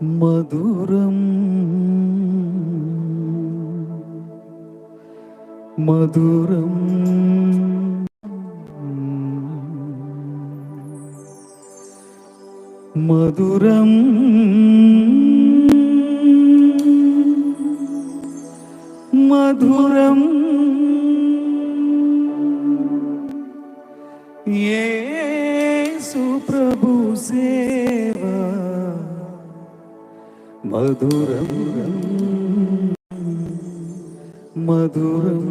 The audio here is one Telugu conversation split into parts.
మధురం మధురం మధురం మధురం యేసు ప్రభు సేవా మధురం మధురం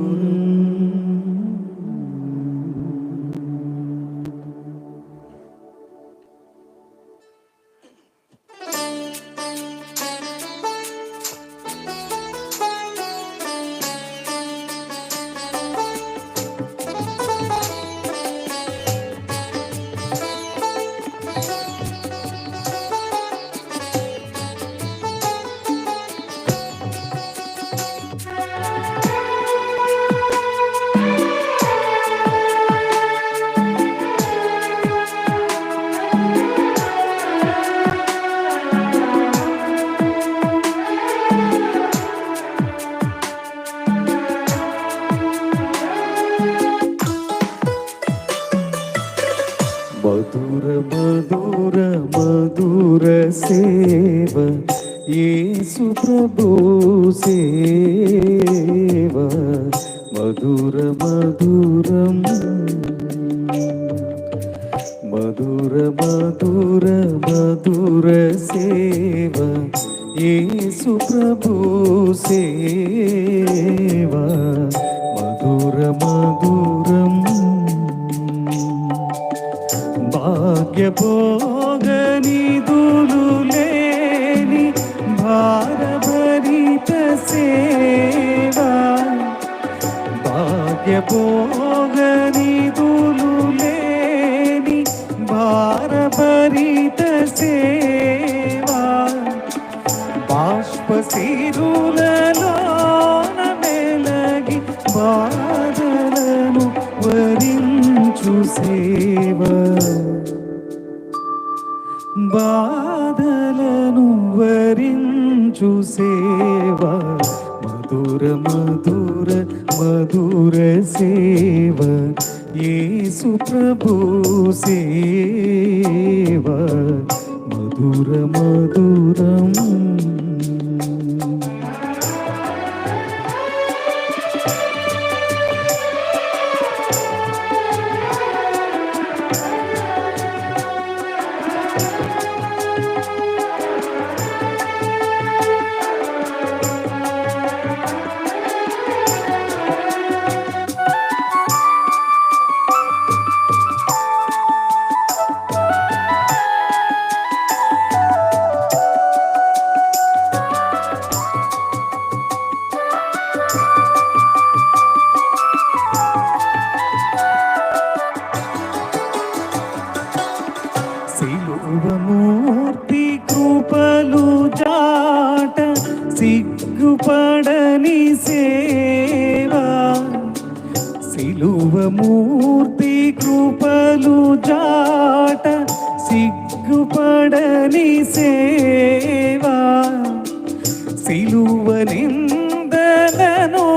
మధుర మధుర మధుర సేవ యేసు ప్రభు సేవ మధుర మధురం మధుర మధుర మధుర సేవ యేసు ప్రభు సేవ మధుర మధురం భాగ్యభోగనిదులు లేని భారభరిత సేవా. భాగ్యభోగనిదులు లేని భారభరిత సేవా. బాష్పశిరులలోన మెలగి బాధలను వరించు సేవా. బాధలను వరించు సేవ. మధుర మధుర మధుర సేవ. యేసు ప్రభు సేవ. మధుర మధురం శివమూర్తి కృపలు జాట సిగ్గుపడని సేవా. శిలువమూర్తి కృపలు జాట సిగ్గుపడని సేవా. శిలువ నిందలను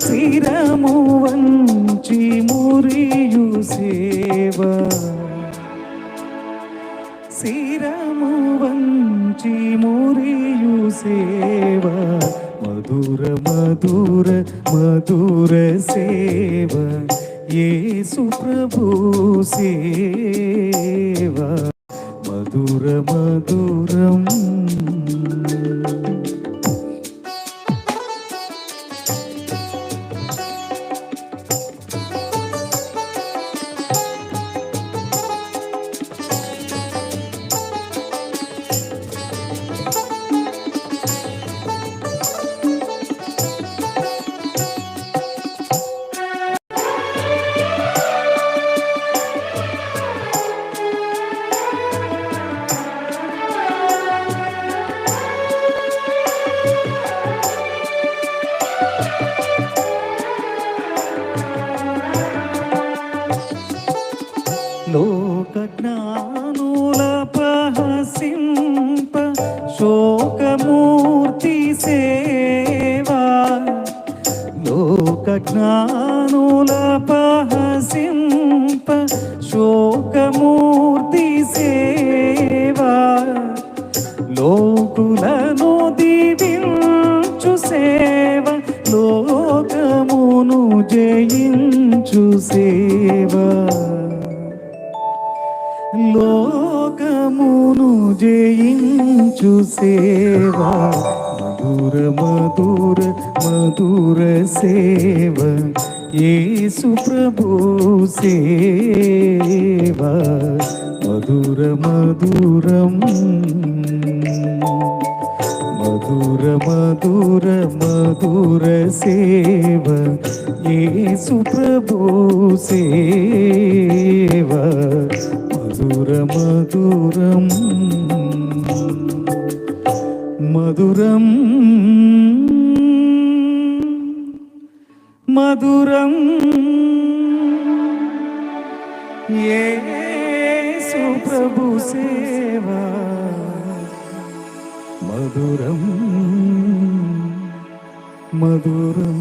శిరము వంచి మురియు సేవా. వంచి మురియు సేవ. మధుర మధుర మధుర సేవ. యేసు ప్రభు సేవ. మధుర మధురం జ్ఞానులపహసింప శోకమూర్తి సేవా. లోక జ్ఞానులపహసింప శోకమూర్తి సేవా. లోకులను దీవించు సేవ లోకమును జయించు సేవా. లోకమును జయించు సేవ. మధుర మధుర మధుర సేవ. యేసు ప్రభు సేవ. మధుర మధురం. మధుర మధుర మధుర సేవ యేసు ప్రభు సేవ మధుర మధురం మధురం మధురం యేసు ప్రభు సేవా మధురం మధురం